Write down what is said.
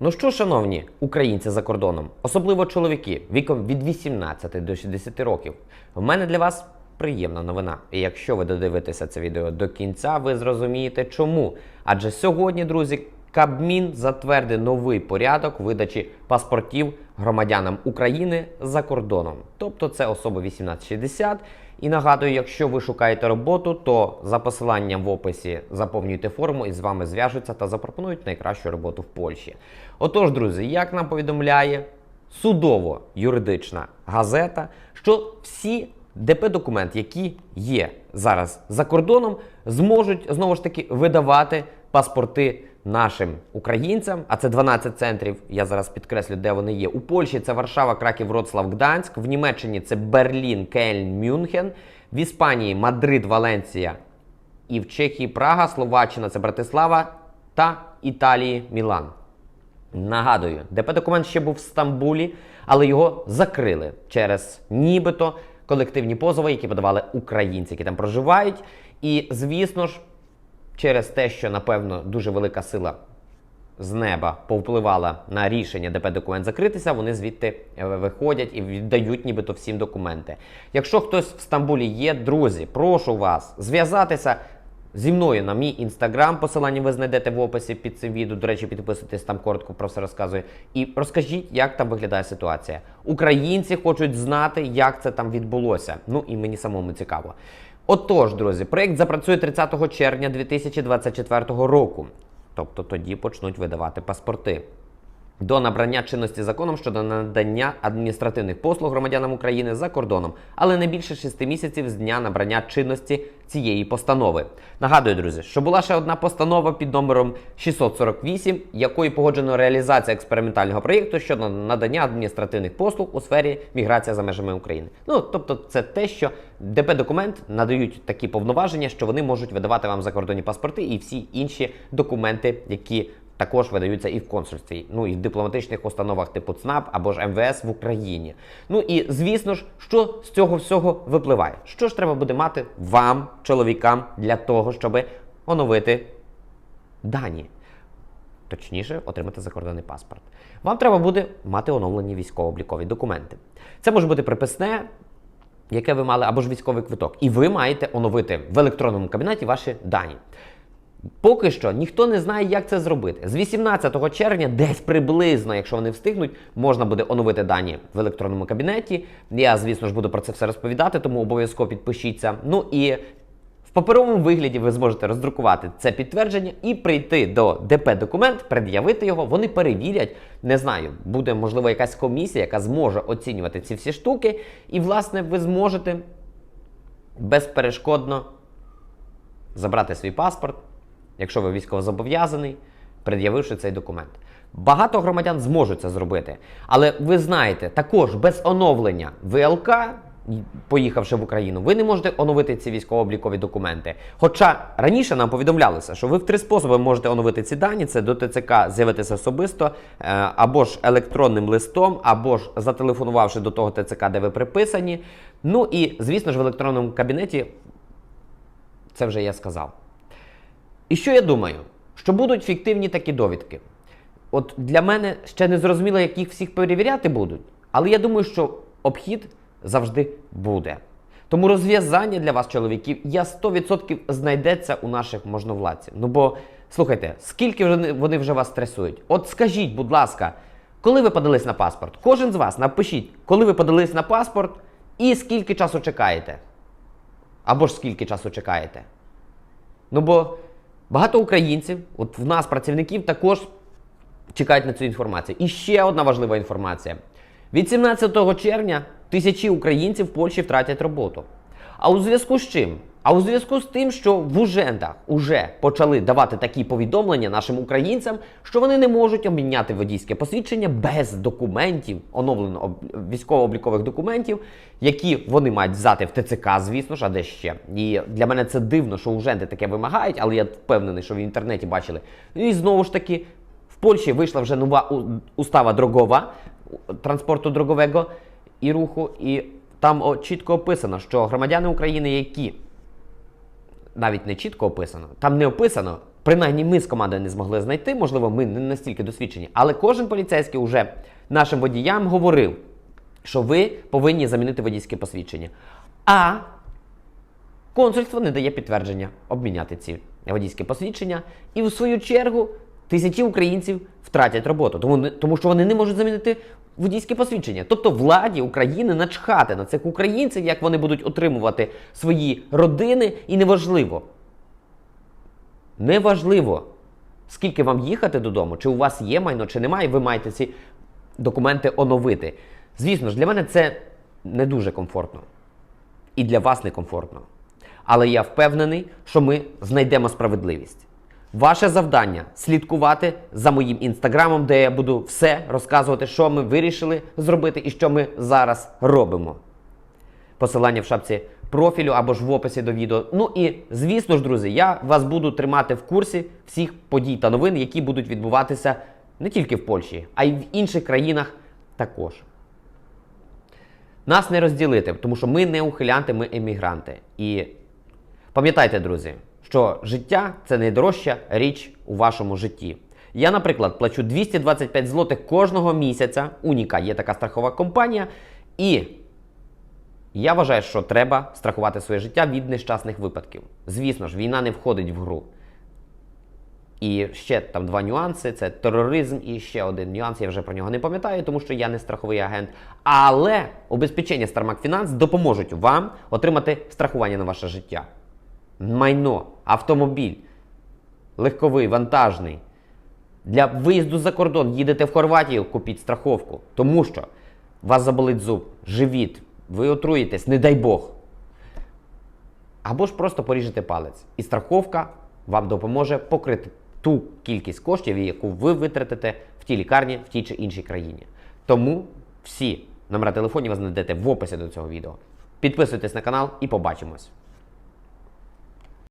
Ну що, шановні українці за кордоном, особливо чоловіки віком від 18 до 60 років, в мене для вас приємна новина. І якщо ви додивитеся це відео до кінця, ви зрозумієте чому. Адже сьогодні, друзі, Кабмін затвердив новий порядок видачі паспортів громадянам України за кордоном. Тобто це особи 18-60. І нагадую, якщо ви шукаєте роботу, то за посиланням в описі заповнюйте форму і з вами зв'яжуться та запропонують найкращу роботу в Польщі. Отож, друзі, як нам повідомляє судово-юридична газета, що всі ДП-документи, які є зараз за кордоном, зможуть знову ж таки видавати паспорти нашим українцям. А це 12 центрів. Я зараз підкреслю, де вони є. У Польщі це Варшава, Краків, Вроцлав, Гданськ. В Німеччині це Берлін, Кельн, Мюнхен. В Іспанії Мадрид, Валенція і в Чехії Прага, Словаччина це Братислава та Італії Мілан. Нагадую, ДП-документ ще був в Стамбулі, але його закрили через нібито колективні позови, які подавали українці, які там проживають. І, звісно ж, через те, що, напевно, дуже велика сила з неба повпливала на рішення ДП-документ закритися, вони звідти е, виходять і віддають нібито всім документи. Якщо хтось в Стамбулі є, друзі, прошу вас зв'язатися зі мною на мій інстаграм. Посилання ви знайдете в описі під цим відео. До речі, підписуйтесь там коротко про все розказую. І розкажіть, як там виглядає ситуація. Українці хочуть знати, як це там відбулося. Ну і мені самому цікаво. Отож, друзі, проєкт запрацює 30 червня 2024 року. Тобто тоді почнуть видавати паспорти. До набрання чинності законом щодо надання адміністративних послуг громадянам України за кордоном, але не більше 6 місяців з дня набрання чинності цієї постанови. Нагадую, друзі, що була ще одна постанова під номером 648, якою погоджено реалізація експериментального проєкту щодо надання адміністративних послуг у сфері міграція за межами України. Ну тобто, це те, що ДП-документ надають такі повноваження, що вони можуть видавати вам закордонні паспорти і всі інші документи, які також видаються і в консульстві, ну і в дипломатичних установах типу ЦНАП або ж МВС в Україні. Ну і звісно ж, що з цього всього випливає? Що ж треба буде мати вам, чоловікам, для того, щоб оновити дані? Точніше, отримати закордонний паспорт. Вам треба буде мати оновлені військово-облікові документи. Це може бути приписне, яке ви мали, або ж військовий квиток. І ви маєте оновити в електронному кабінеті ваші дані. Поки що ніхто не знає, як це зробити. З 18 червня, десь приблизно, якщо вони встигнуть, можна буде оновити дані в електронному кабінеті. Я, звісно ж, буду про це все розповідати, тому обов'язково підпишіться. Ну і в паперовому вигляді ви зможете роздрукувати це підтвердження і прийти до ДП документ, пред'явити його. Вони перевірять. Не знаю, буде можливо якась комісія, яка зможе оцінювати ці всі штуки, і, власне, ви зможете безперешкодно забрати свій паспорт, якщо ви військовозобов'язаний, пред'явивши цей документ. Багато громадян зможуть це зробити. Але ви знаєте, також без оновлення ВЛК, поїхавши в Україну, ви не можете оновити ці військово-облікові документи. Хоча раніше нам повідомлялося, що ви в три способи можете оновити ці дані: це до ТЦК з'явитися особисто, е, або ж електронним листом, або ж зателефонувавши до того ТЦК, де ви приписані. Ну і, звісно ж, в електронному кабінеті це вже я сказав. І що я думаю? Що будуть фіктивні такі довідки. От для мене ще не зрозуміло, як їх всіх перевіряти будуть, але я думаю, що обхід завжди буде. Тому розв'язання для вас, чоловіків, я 100% знайдеться у наших можновладців. Ну бо слухайте, скільки вони, вже вас стресують? От скажіть, будь ласка, коли ви подались на паспорт? Кожен з вас напишіть, коли ви подались на паспорт і скільки часу чекаєте. Або ж скільки часу чекаєте. Ну бо багато українців, от в нас, працівників, також чекають на цю інформацію. І ще одна важлива інформація: від 17 червня тисячі українців в Польщі втратять роботу. А у зв'язку з чим? А у зв'язку з тим, що в ужендах уже почали давати такі повідомлення нашим українцям, що вони не можуть обміняти водійське посвідчення без документів, оновлено військово-облікових документів, які вони мають взяти в ТЦК, звісно ж, а де ще. І для мене це дивно, що уженди таке вимагають, але я впевнений, що в інтернеті бачили. І знову ж таки, в Польщі вийшла вже нова устава дрогова транспорту дрогового і руху, і там чітко описано, що громадяни України, які навіть не чітко описано, там не описано принаймні ми з командою не змогли знайти, можливо, ми не настільки досвідчені, але кожен поліцейський уже нашим водіям говорив, що ви повинні замінити водійське посвідчення. А консульство не дає підтвердження обміняти ці водійські посвідчення, і в свою чергу тисячі українців втратять роботу, тому, тому що вони не можуть замінити водійське посвідчення. Тобто владі України начхати на цих українців, як вони будуть отримувати свої родини, і неважливо. Неважливо, скільки вам їхати додому, чи у вас є майно, чи немає, ви маєте ці документи оновити. Звісно ж, для мене це не дуже комфортно. І для вас некомфортно. Але я впевнений, що ми знайдемо справедливість. Ваше завдання слідкувати за моїм інстаграмом, де я буду все розказувати, що ми вирішили зробити і що ми зараз робимо. Посилання в шапці профілю або ж в описі до відео. Ну і звісно ж, друзі, я вас буду тримати в курсі всіх подій та новин, які будуть відбуватися не тільки в Польщі, а й в інших країнах також. Нас не розділити, тому що ми не ухилянти, ми емігранти. І пам'ятайте, друзі, що життя це найдорожча річ у вашому житті. Я, наприклад, плачу 225 злотих кожного місяця. Уніка є така страхова компанія. І я вважаю, що треба страхувати своє життя від нещасних випадків. Звісно ж, війна не входить в гру. І ще там два нюанси: це тероризм і ще один нюанс. Я вже про нього не пам'ятаю, тому що я не страховий агент. Але убезпечення Starmac Finance допоможуть вам отримати страхування на ваше життя. Майно, автомобіль, легковий, вантажний. Для виїзду за кордон їдете в Хорватію, купіть страховку. Тому що вас заболить зуб, живіт, ви отруєтесь, не дай Бог. Або ж просто поріжете палець. І страховка вам допоможе покрити ту кількість коштів, яку ви витратите в тій лікарні, в тій чи іншій країні. Тому всі номера телефонів ви знайдете в описі до цього відео. Підписуйтесь на канал і побачимось.